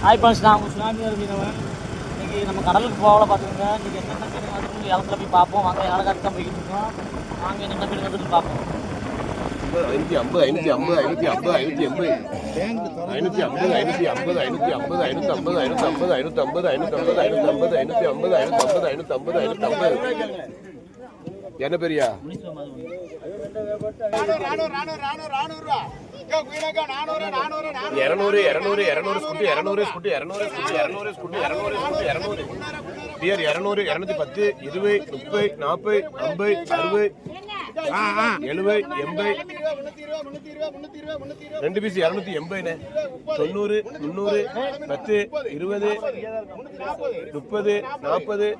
Hi friends நான் உங்கள் tsunami மீனவன் இன்றைக்கி நம்ம கடலுக்கு போகல பார்த்துக்கோங்க இன்றைக்கி என்னென்ன மீன் வந்து இடத்துல போய் பார்ப்போம் வாங்க ஏழக்காட்டு தான் போய்கிட்டு இருக்கோம் வாங்க என்னென்ன மீன் வந்துட்டு பார்ப்போம் ஐநூத்தி ஐம்பது ஐநூத்தி ஐம்பது ஐநூத்தி ஐம்பது ஐநூத்தி எண்பது ஐநூத்தி ஐம்பது ஐநூத்தி ஐம்பது ஐநூத்தி ஐம்பது ஐநூத்தி ஐம்பது ஐநூத்தி ஐம்பது ஐநூத்தி ஐம்பது ஐநூத்தி ஐம்பது ஐநூத்தி ஐம்பது ஐநூத்தி ஐம்பது ஐநூத்தி ஐம்பது ஐநூத்தி ஐம்பது ஐநூத்தி ஐம்பது என்ன பெரியா? இரநூறு இரநூறு இரநூறு ஸ்கூட்டி இரநூறு ஸ்கூட்டி இரநூறு ஸ்கூட்டி இரநூறு ஸ்கூட்டி இரநூறு ஸ்கூட்டி இரநூறு. டியர் இரநூறு இரநூத்தி பத்து இருபது முப்பது நாற்பது ஐம்பது அறுபது எழுபது எண்பது. ரெண்டு பீஸ் இரநூத்தி எண்பதுண்ணே தொண்ணூறு முந்நூறு பத்து இருபது முப்பது நாற்பது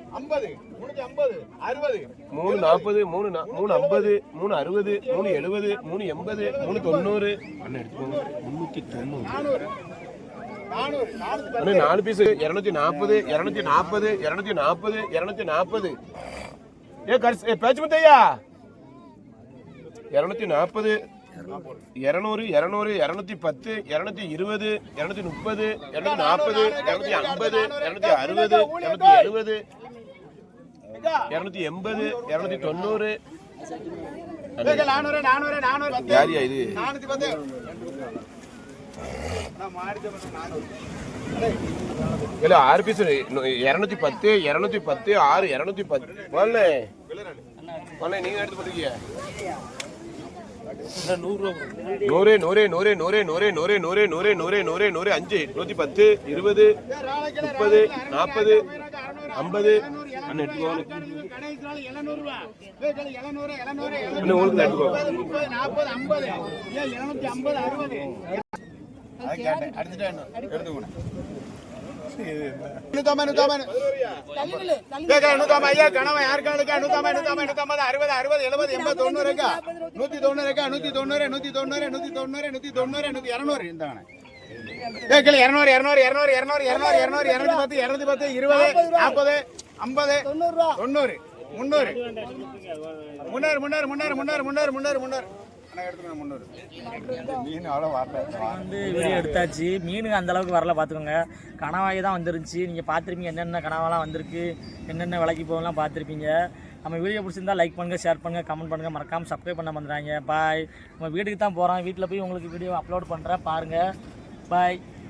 மூணு நாற்பது மூணு நா- மூணு ஐம்பது மூணு அறுபது மூணு எழுபது மூணு எண்பது மூணு தொண்ணூறு. அண்ணா எடுத்துக்கோங்க. முன்னூத்தி தொண்ணூறு. நாலு பீஸ் இருநூத்தி நாற்பது இருநூத்தி நாற்பது இருநூத்தி நாற்பது இருநூத்தி நாற்பது. ஏ கரிசி ஏ பேச்சு முத்தையா இருநூத்தி நாற்பது இருநூறு இருநூறு இருநூத்தி பத்து இருநூத்தி இருபது இருநூத்தி முப்பது இருநூத்தி நாற்பது இருநூத்தி ஐம்பது இருநூத்தி அறுபது இருநூத்தி எழுபது இருநூத்தி எண்பது இருநூத்தி தொண்ணூறு. யாரியா இது? இல்ல ஆறு பீஸ் இருநூத்தி பத்து இருநூத்தி பத்து ஆறு இருநூத்தி பத்து. வரல வரல நீங்க எடுத்து நூறு நூறு நூறு நூறு நூறு நூறு நூறு நூறு நூறு நூறு நூறு அஞ்சு நூத்தி பத்து இருபது முப்பது நாற்பது ஐம்பது அண்ணன் எடுத்துக்கோ அண்ணன் உங்களுக்கு எடுத்துக்கோ அறுபது அறுபது எழுபது எண்பது தொண்ணூறு இருக்கா? நூத்தி தொண்ணூறு இருக்கா? நூத்தி தொண்ணூறு நூத்தி தொண்ணூறு நூத்தி தொண்ணூறு நூத்தி தொண்ணூறு நூத்தி இரநூறு கேட்கல இரநூறு இரநூறு இரநூறு இரநூறு இரநூறு இரநூறு இரநூத்தி பத்து இரநூத்தி பத்து இருபது நாற்பது ஐம்பது தொண்ணூறு முந்நூறு. முன்னூறு முன்னூறு முன்னூறு முன்னூறு முன்னூறு முன்னூறு முன்னூறு மீன் வந்து வீடியோ எடுத்தாச்சு. மீன் அந்த அளவுக்கு வரல பார்த்துக்கோங்க கனவாய் தான் வந்துருந்துச்சு. நீங்கள் பார்த்துருப்பீங்க என்னென்ன கனவாலாம் வந்திருக்கு என்னென்ன விலைக்கு போகலாம் பார்த்துருப்பீங்க நம்ம வீடியோ பிடிச்சிருந்தா லைக் பண்ணுங்கள் ஷேர் பண்ணுங்கள் கமெண்ட் பண்ணுங்கள் மறக்காமல் சப்ஸ்கிரைப் பண்ண வந்துடுறாங்க பாய் நம்ம வீட்டுக்கு தான் போகிறோம் வீட்டில் போய் உங்களுக்கு வீடியோ அப்லோட் பண்ணுறேன் பாருங்கள் பாய்